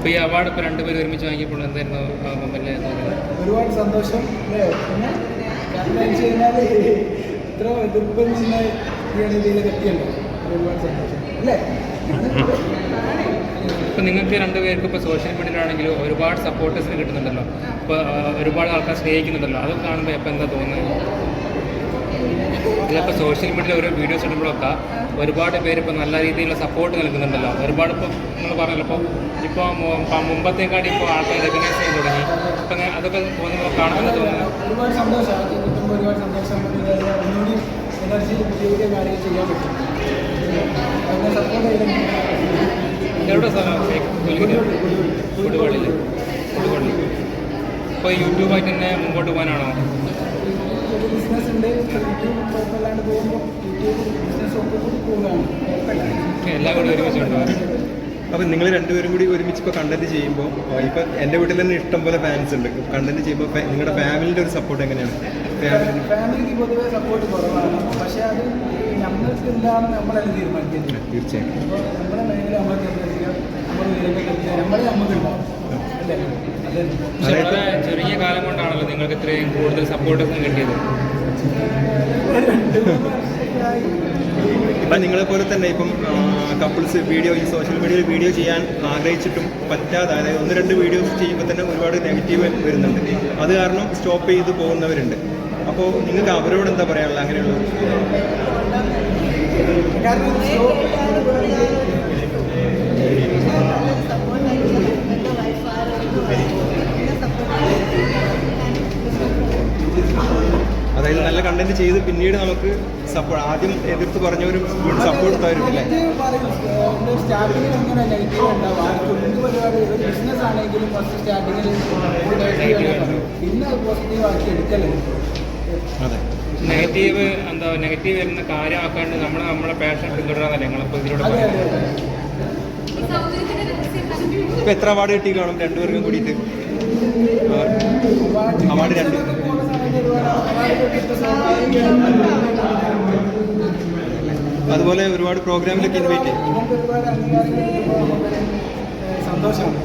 അപ്പോൾ ഈ അവാർഡ് ഇപ്പോൾ രണ്ടുപേരും ഒരുമിച്ച് വാങ്ങിയപ്പോൾ എന്തായിരുന്നു ആ മൊമെന്റ് ഒരുപാട് സന്തോഷം കാരണം വെച്ച് കഴിഞ്ഞാൽ ഇത്ര എതിർപ്പിൽ നിന്ന് ഈ രീതിയിലേക്ക് എത്തിയല്ലോ ഒരുപാട് സന്തോഷം അല്ലേ? നിങ്ങൾക്ക് രണ്ടുപേർക്കും ഇപ്പോൾ സോഷ്യൽ മീഡിയയിലാണെങ്കിലും ഒരുപാട് സപ്പോർട്ടേഴ്സിന് കിട്ടുന്നുണ്ടല്ലോ. ഇപ്പോൾ ഒരുപാട് ആൾക്കാർ സ്നേഹിക്കുന്നുണ്ടല്ലോ. അതൊക്കെ കാണുമ്പോൾ ഇപ്പൊ എന്താ തോന്നുന്നത്? ഇതിലിപ്പോൾ സോഷ്യൽ മീഡിയയിൽ ഓരോ വീഡിയോസ് ഇടുമ്പോഴൊക്കെ ഒരുപാട് പേര് ഇപ്പോൾ നല്ല രീതിയിലുള്ള സപ്പോർട്ട് നൽകുന്നുണ്ടല്ലോ. ഒരുപാട് ഇപ്പോൾ നിങ്ങൾ പറഞ്ഞല്ലോ ഇപ്പോൾ ഇപ്പോൾ മുമ്പത്തേക്കാട്ടി ഇപ്പോൾ ആൾക്കാർ റെക്കഗ്നൈസ് ചെയ്യാൻ തുടങ്ങി. ഇപ്പം അതൊക്കെ തോന്നുന്നു കാണുന്നത് തോന്നുന്നു ഒരുപാട് സന്തോഷം അത് കിട്ടുമ്പോൾ ഒരുപാട് സന്തോഷം നമുക്ക് ഇത് ഒന്നുകൂടി എനർജിയിൽ പുതിയ പുതിയ കാര്യങ്ങൾ ചെയ്യാൻ പറ്റും. അതിനെ സപ്പോർട്ട് ചെയ്ത് എവിടെ സ്ഥലം കൊടുവള്ളി ഇപ്പോൾ യൂട്യൂബായിട്ട് തന്നെ മുമ്പോട്ട് പോകാനാണോ? ഒരു ബിസിനസ് ഉണ്ട്. യൂട്യൂബ് കുഴപ്പമില്ലാണ്ട് പോകുമ്പോൾ യൂട്യൂബ് ബിസിനസ് ഒക്കെ കൂടി എല്ലാം കൂടി ഒരുമിച്ച് അപ്പം നിങ്ങൾ രണ്ടുപേരും കൂടി ഒരുമിച്ച് ഇപ്പോൾ കണ്ടന്റ് ചെയ്യുമ്പോൾ ഇപ്പം എന്റെ വീട്ടിൽ തന്നെ ഇഷ്ടം പോലെ ഫാൻസ് ഉണ്ട്. കണ്ടന്റ് ചെയ്യുമ്പോൾ നിങ്ങളുടെ ഫാമിലിന്റെ ഒരു സപ്പോർട്ട് എങ്ങനെയാണ്? ഫാമിലി ഫാമിലിക്ക് പൊതുവെ സപ്പോർട്ട് കുറവാണ്. പക്ഷേ അത് ഞങ്ങൾക്ക് എന്താണ് നമ്മളെല്ലാം തീരുമാനിക്കുന്നത്. തീർച്ചയായും നമ്മുടെ മേഖല നമ്മൾ തീരുമാനിക്കുക നമ്മുടെ ഉയരങ്ങളിൽ എത്തുക നമ്മളെ നമുക്കുണ്ടാവും അല്ലേ അതെ പക്ഷെ വളരെ ചെറിയ കാലം കൊണ്ടാണല്ലോ നിങ്ങൾക്ക് ഇത്രയും കൂടുതൽ സപ്പോർട്ടേഴ്സിന് കിട്ടിയത്. ഇപ്പം നിങ്ങളെ പോലെ തന്നെ ഇപ്പം കപ്പിൾസ് വീഡിയോ ഈ സോഷ്യൽ മീഡിയയിൽ വീഡിയോ ചെയ്യാൻ ആഗ്രഹിച്ചിട്ടും പറ്റാതെ അതായത് ഒന്ന് രണ്ട് വീഡിയോസ് ചെയ്യുമ്പോൾ തന്നെ ഒരുപാട് നെഗറ്റീവ് വരുന്നുണ്ട്. അത് കാരണം സ്റ്റോപ്പ് ചെയ്ത് പോകുന്നവരുണ്ട്. അപ്പോൾ നിങ്ങൾക്ക് അവരോട് എന്താ പറയാനുള്ളത്? അങ്ങനെയുള്ള അതായത് നല്ല കണ്ടന്റ് ചെയ്ത് പിന്നീട് നമുക്ക് സപ്പോർട്ട് ആദ്യം എതിർത്ത് പറഞ്ഞവരും സപ്പോർട്ട് തരുന്നില്ലേ നെഗറ്റീവ് പറയും സ്റ്റാർട്ടിങ്ങിൽ എങ്ങനെ നെഗറ്റീവ് ഉണ്ടാവും. ആർക്കും എന്ത് പരിപാടി ഒരു ബിസിനസ് ആണെങ്കിലും ഫസ്റ്റ് സ്റ്റാർട്ടിങ്ങിൽ നെഗറ്റീവ് പിന്നെ അത് പോസിറ്റീവ് ആക്കി എടുക്കല്ലേ? അതെ. നെഗറ്റീവ് എന്താ നെഗറ്റീവ് വരുന്ന കാര്യമാക്കാണ്ട് നമ്മൾ നമ്മളെ പാഷൻ പിന്തുടരാന്നല്ലേ നിങ്ങളിപ്പോൾ ഇതിലൂടെ ഇപ്പൊ. എത്ര അവാർഡ് കിട്ടി കാണും രണ്ടുപേർക്കും കൂടിയിട്ട്? അവാർഡ് രണ്ട്. അതുപോലെ ഒരുപാട് പ്രോഗ്രാമിലൊക്കെ ഇൻവൈറ്റ് ചെയ്യും. സന്തോഷമാണ്.